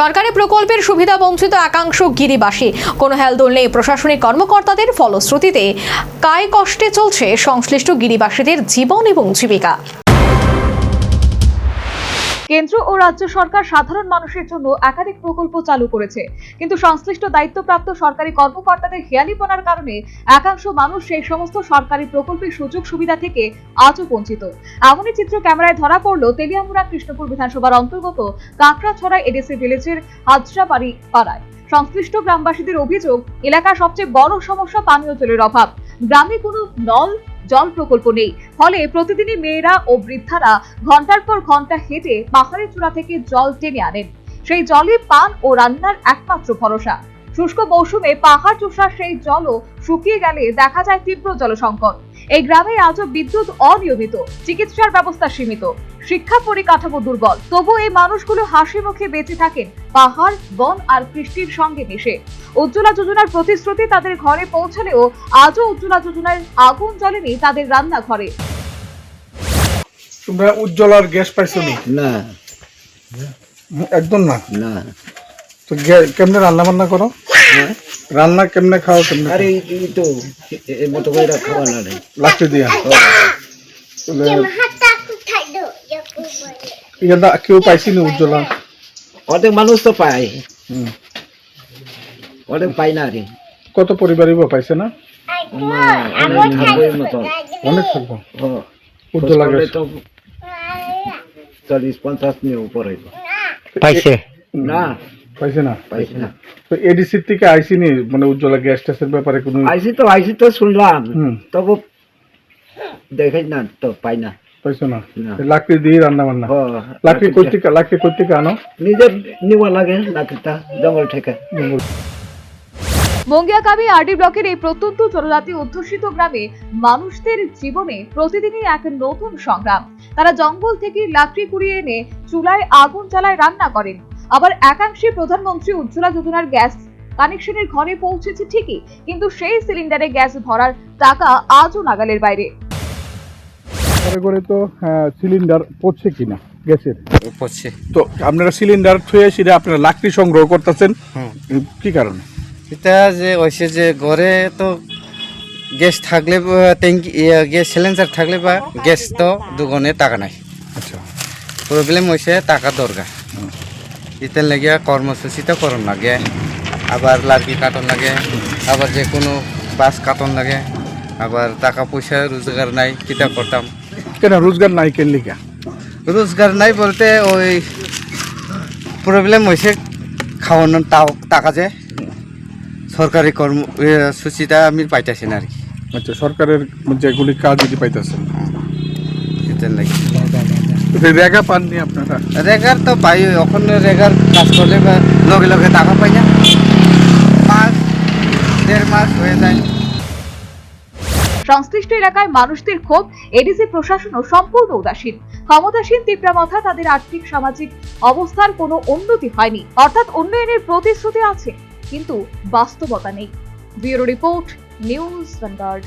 সরকারি প্রকল্পের সুবিধা বঞ্চিত একাংশ গিরিবাসী। কোনো হেলদোল নেই। প্রশাসনিক কর্মকর্তাদের ফলশ্রুতিতে কায় কষ্টে চলছে সংশ্লিষ্ট গিরিবাসীদের জীবন এবং জীবিকা। কেন্দ্র ও রাজ্য সরকার সাধারণ মানুষের জন্য একাধিক প্রকল্প চালু করেছে। কিন্তু সংশ্লিষ্ট দায়িত্বপ্রাপ্ত সরকারি কর্মকর্তাদের হেয়ালিপনার কারণে একাংশ মানুষ সেই সমস্ত সরকারি প্রকল্পের সুযোগ সুবিধা থেকে আজও বঞ্চিত। এমনই চিত্র ক্যামেরায় ধরা পড়ল তেলিয়ামুড়া কৃষ্ণপুর বিধানসভার অন্তর্গত কাঁকড়াছড়া এডিসি ভিলেজের হাজরাবাড়ি পাড়ায়। সংশ্লিষ্ট গ্রামবাসীদের অভিযোগ, এলাকার সবচেয়ে বড় সমস্যা পানীয় জলের অভাব। গ্রামে কোনো নল জল প্রকল্প নেই। ফলে প্রতিদিনই মেয়েরা ও বৃদ্ধারা ঘণ্টার পর ঘণ্টা হেঁটে পাহাড়ের চূড়া থেকে জল টেনে আনেন। সেই জলে পান ও রান্নার একমাত্র ভরসা। শুষ্ক মৌসুমে পাহাড় চূষার সেই জলও শুকিয়ে গেলে দেখা যায় তীব্র জলসংকট। এই গ্রামে আজও বিদ্যুৎ অনিয়মিত, চিকিৎসার ব্যবস্থা সীমিত। শিক্ষা পরিকাঠামো দুর্বল। তবু এই মানুষগুলো হাসি মুখে বেঁচে থাকেন। পাহাড় বন আর কৃষ্টির সঙ্গে মিশে। উজ্জ্বলা যোজনার প্রতিশ্রুতি তাদের ঘরে পৌঁছালেও আজও উজ্জ্বলা যোজনার আগুন জ্বলেনি তাদের রান্নাঘরে। তোমরা উজ্জ্বলার গ্যাস পাইছো নি? একদম না? না। তো কেমনে রান্না বান্না করো রান্না কেমনে খাও কেমনে আরে এই- তো এ- মতো করে খাওয়া না রে। দিয়া। ইয়া কেউ পাইছি নি উজ্জ্বলা। অনেক মানুষ তো পায়। হুম। অনেক পায় না রে। কত পরিবারই বা পাইছে না? অনেক থাকব উজ্জ্বলা তো চল্লিশ পঞ্চাশ নিয়ে উপর পাইছে? না। পাইছে না? পাইছি না। তো এডিসির থেকে আইসি নি মানে উজ্জ্বলা গ্যাস ট্যাসের ব্যাপারে কোনো আইসি তো আইসি তো শুনলাম। তবু দেখাই না তো পাই না। পাইছো না। না। লাকড়ি দিয়ে রান্না বান্না। ও, লাকড়ি কই থেকে লাকড়ি কই থেকে আনো। নিজের নিবা লাগে লাকড়িটা জঙ্গল থেকে। মঙ্গিয়াকাবি আরডি ব্লকের এই প্রত্যন্ত জনজাতি অধ্যুষিত গ্রামে মানুষদের জীবনে প্রতিদিনই এক নতুন সংগ্রাম। তারা জঙ্গল থেকে লাকড়ি কুড়িয়ে এনে চুলায় আগুন জ্বালায় রান্না করেন। আবার একাংশে প্রধানমন্ত্রী উজ্জ্বলা যোজনার গ্যাস কানেকশনের ঘরে পৌঁছেছে ঠিকই কিন্তু সেই সিলিন্ডারে গ্যাস ভরার টাকা আজও নাগালের বাইরে। ঘরে ঘরে তো সিলিন্ডার পড়ছে কিনা গ্যাসের? পড়ছে। তো আপনারা সিলিন্ডার থুয়ে সেটা আপনারা লাকড়ি সংগ্রহ করতেছেন কি কারণে? এটা যে হয়েছে যে ঘরে তো গ্যাস থাকলে ট্যাঙ্কি গ্যাস সিলিন্ডার থাকলে বা গ্যাস তো দুগুণে টাকা নাই। আচ্ছা। প্রবলেম হয়েছে টাকা দরকার। ইতের লাগে কর্মসূচিটা করণ লাগে আবার লার্কি কাটন লাগে আবার যে কোনো বাস কাটন লাগে আবার টাকা পয়সা রোজগার নাই কিতা করতাম? কেন? রোজগার নাই কেন লিখা রোজগার নাই বলতে ওই প্রবলেম হয়েছে খাওয়ানোর টাকা যে সরকারি কর্ম সূচিটা আমি পাইতেছি না আর কি। আচ্ছা সরকারের যেগুলি কাজ যদি পাইতেছেন? এটার লাগে। রেগা পাননি আপনারা? রেগার তো পাই এখন রেগার কাজ করলে লগে লগে টাকা পাই না মাস দেড় মাস হয়ে যায়। সংশ্লিষ্ট এলাকায় মানুষদের ক্ষোভ, এডিসি প্রশাসনও সম্পূর্ণ উদাসীন। ক্ষমতাসীন তিপ্রামথা তাদের আর্থিক, সামাজিক অবস্থার কোনো উন্নতি হয়নি। অর্থাৎ উন্নয়নের প্রতিশ্রুতি আছে, কিন্তু বাস্তবতা নেই। Bureau report, news Vanguard.